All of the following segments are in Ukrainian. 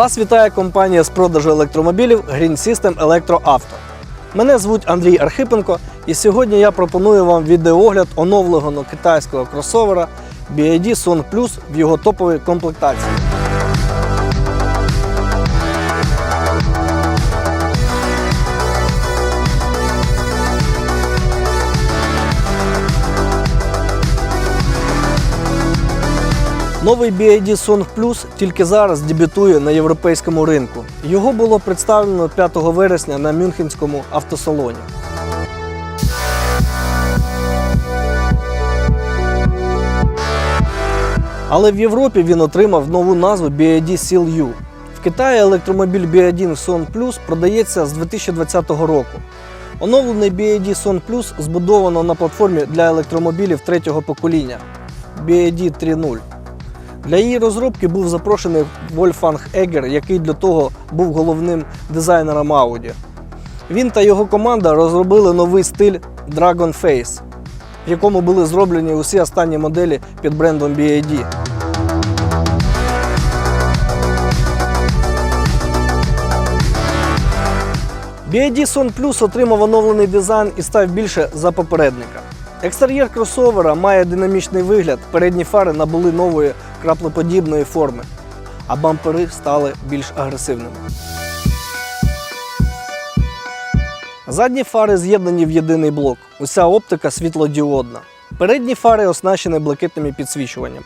Вас вітає компанія з продажу електромобілів Green System Електроавто. Мене звуть Андрій Архипенко, і сьогодні я пропоную вам відеогляд оновленого китайського кросовера BID Sun Plus в його топовій комплектації. Новий BYD Song Plus тільки зараз дебютує на європейському ринку. Його було представлено 5 вересня на Мюнхенському автосалоні. Але в Європі він отримав нову назву BYD Seal U. В Китаї електромобіль BYD Son Plus продається з 2020 року. Оновлений BYD Son Plus збудовано на платформі для електромобілів третього покоління BYD 3.0. Для її розробки був запрошений Вольфганг Егер, який для того був головним дизайнером Audi. Він та його команда розробили новий стиль Dragon Face, в якому були зроблені усі останні моделі під брендом BYD. BYD Son Plus отримав оновлений дизайн і став більше за попередника. Екстер'єр кросовера має динамічний вигляд, передні фари набули нової краплеподібної форми, а бампери стали більш агресивними. Задні фари з'єднані в єдиний блок. Уся оптика світлодіодна. Передні фари оснащені блакитним підсвічуванням.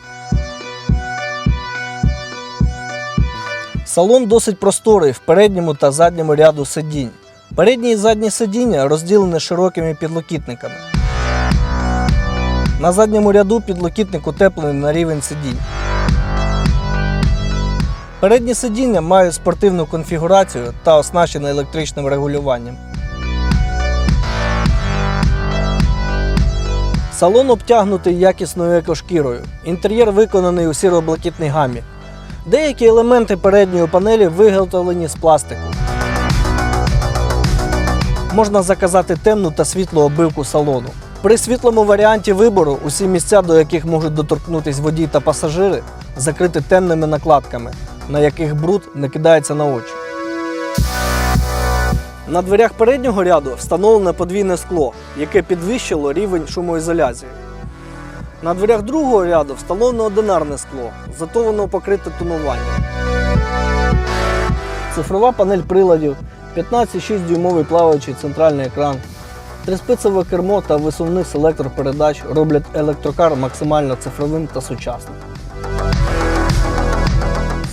Салон досить просторий в передньому та задньому ряду сидінь. Передні і задні сидіння розділені широкими підлокітниками. На задньому ряду підлокітник утеплений на рівень сидінь. Передні сидіння мають спортивну конфігурацію та оснащені електричним регулюванням. Салон обтягнутий якісною екошкірою. Інтер'єр виконаний у сіро-блакитній гамі. Деякі елементи передньої панелі виготовлені з пластику. Можна заказати темну та світлу обивку салону. При світлому варіанті вибору усі місця, до яких можуть доторкнутися водій та пасажири, закриті темними накладками, на яких бруд не кидається на очі. На дверях переднього ряду встановлене подвійне скло, яке підвищило рівень шумоізоляції. На дверях другого ряду встановлено одинарне скло, зато воно покрите тонуванням. Цифрова панель приладів, 15,6 дюймовий плаваючий центральний екран, Триспицеве кермо та висувний селектор передач роблять електрокар максимально цифровим та сучасним.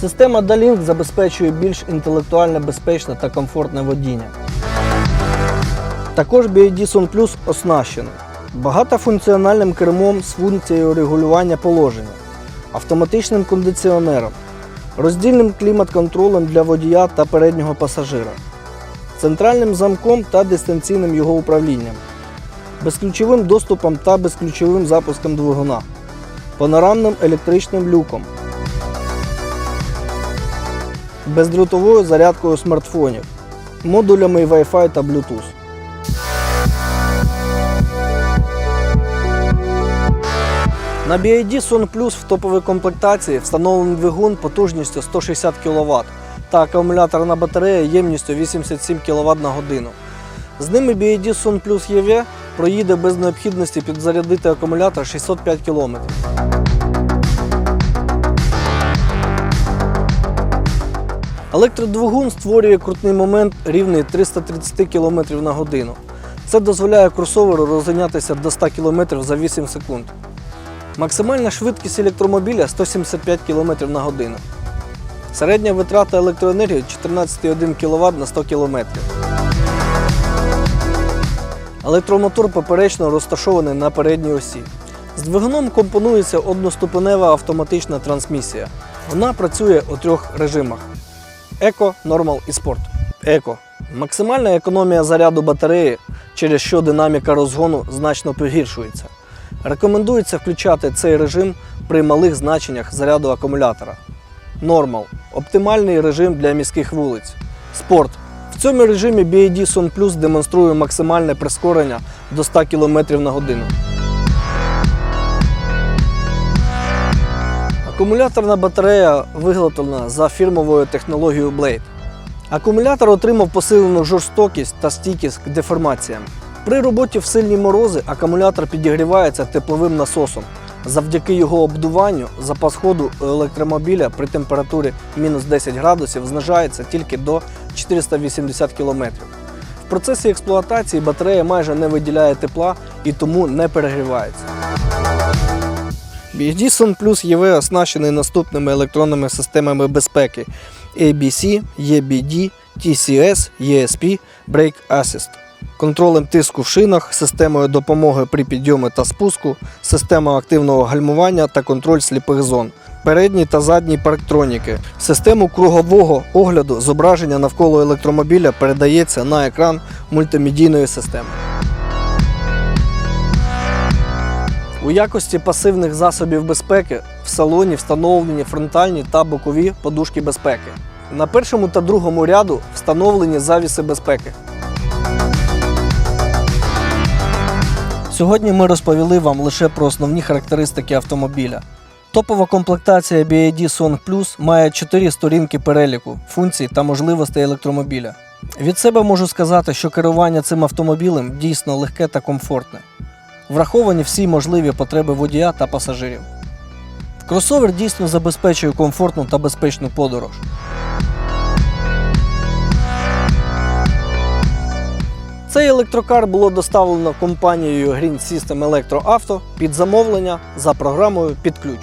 Система D-Link забезпечує більш інтелектуально безпечне та комфортне водіння. Також BYD Son Plus оснащений багатофункціональним кермом з функцією регулювання положення, автоматичним кондиціонером, роздільним клімат-контролем для водія та переднього пасажира центральним замком та дистанційним його управлінням, безключовим доступом та безключовим запуском двигуна, панорамним електричним люком, бездротовою зарядкою смартфонів, модулями Wi-Fi та Bluetooth. На BYD Son Plus в топовій комплектації встановлений двигун потужністю 160 кВт та акумуляторна батарея ємністю 87 кВт на годину. З ними BYD Sun Plus EV проїде без необхідності підзарядити акумулятор 605 км. Електродвигун створює крутний момент рівний 330 км на годину. Це дозволяє кросоверу розганятися до 100 км за 8 секунд. Максимальна швидкість електромобіля 175 км на годину. Середня витрата електроенергії 14,1 кВт на 100 км. Електромотор поперечно розташований на передній осі. З двигуном компонується одноступенева автоматична трансмісія. Вона працює у трьох режимах: Еко, Нормал і Спорт. Еко. Максимальна економія заряду батареї, через що динаміка розгону значно погіршується. Рекомендується включати цей режим при малих значеннях заряду акумулятора. Нормал оптимальний режим для міських вулиць. Спорт. В цьому режимі BYD Son Plus демонструє максимальне прискорення до 100 км на годину. Акумуляторна батарея виготовлена за фірмовою технологією Blade. Акумулятор отримав посилену жорстокість та стійкість к деформаціям. При роботі в сильні морози акумулятор підігрівається тепловим насосом. Завдяки його обдуванню запас ходу електромобіля при температурі мінус 10 градусів знижається тільки до 480 км. В процесі експлуатації батарея майже не виділяє тепла і тому не перегрівається. BHD Sun Plus ЄВ оснащений наступними електронними системами безпеки ABC, EBD, TCS, ESP, Brake Assist, контролем тиску в шинах, системою допомоги при підйомі та спуску, система активного гальмування та контроль сліпих зон, передні та задні парктроніки. Систему кругового огляду зображення навколо електромобіля передається на екран мультимедійної системи. У якості пасивних засобів безпеки в салоні встановлені фронтальні та бокові подушки безпеки. На першому та другому ряду встановлені завіси безпеки. Сьогодні ми розповіли вам лише про основні характеристики автомобіля. Топова комплектація BID Song Plus має 4 сторінки переліку, функцій та можливостей електромобіля. Від себе можу сказати, що керування цим автомобілем дійсно легке та комфортне. Враховані всі можливі потреби водія та пасажирів. Кросовер дійсно забезпечує комфортну та безпечну подорож. Цей електрокар було доставлено компанією Green System Electro Auto під замовлення за програмою під ключ.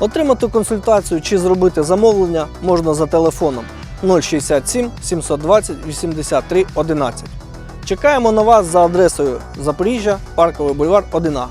Отримати консультацію чи зробити замовлення можна за телефоном 067 720 83 11. Чекаємо на вас за адресою Запоріжжя, Парковий бульвар 1А.